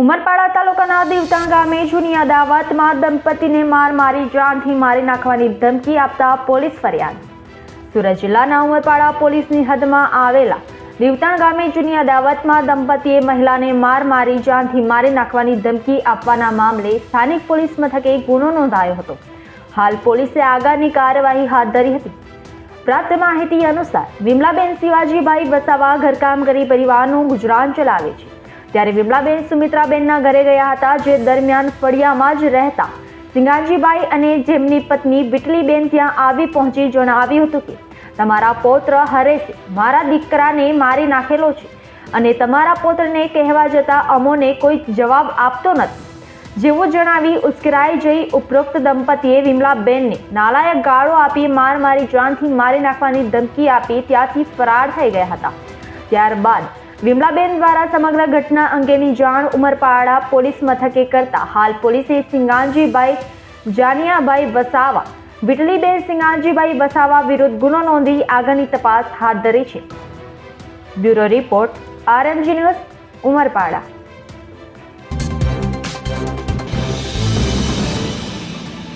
ઉમરપાડા તાલુકાના દેવતાણ ગામે જૂની અદાવતમાં દંપતીને માર મારી જાનથી મારી નાખવાની ધમકી આપતા પોલીસ ફરિયાદ. સુરત જિલ્લાના ઉમરપાડા પોલીસની હદમાં આવેલા દેવતાણ ગામે જૂની અદાવતમાં દંપતીએ મહિલાને માર મારી જાનથી મારી નાખવાની ધમકી આપવાના મામલે સ્થાનિક પોલીસ મથકે ગુનો નોંધાયો હતો. હાલ પોલીસે આગળની કાર્યવાહી હાથ ધરી હતી. પ્રાપ્ત માહિતી અનુસાર વિમલાબેન શિવાજીભાઈ વસાવા ઘરકામ કરી પરિવારનું ગુજરાન ચલાવે છે. ત્યારે વિમલાબેન, સુમિત્રાબેનના ઘરે ગયા હતા, જે દરમિયાન ફળિયામાં જ રહેતા. સિંગાજીભાઈ અને જેમની પત્ની વિટલીબેન ત્યાં આવી પહોંચી જણાવ્યું હતું કે, તમારા પૌત્ર હરેશે મારા દીકરાને મારી નાખેલો છે અને તમારા પૌત્રને કહેવા જતાં અમોને કોઈ જવાબ આપતો નથી. જેવું જણાવી ઉશ્કેરાઈ જઈ ઉપરોક્ત દંપતીએ વિમલાબેનને નાલાયક ગાળો આપી માર મારી જાનથી મારી નાખવાની ધમકી આપી ત્યાંથી ફરાર થઈ ગયા હતા. ત્યારબાદ વિમલાબેન દ્વારા સમગ્ર ઘટના અંગેની જાણ ઉમરપાડા પોલીસ મથકે કરતા હાલ પોલીસે સિંગાજીભાઈ જાનિયાભાઈ વસાવા, વિટલીબેન સિંગાજીભાઈ વસાવા વિરુદ્ધ ગુનો નોંધી આગળની તપાસ હાથ ધરી છે. Bureau report RMG news Umarpada.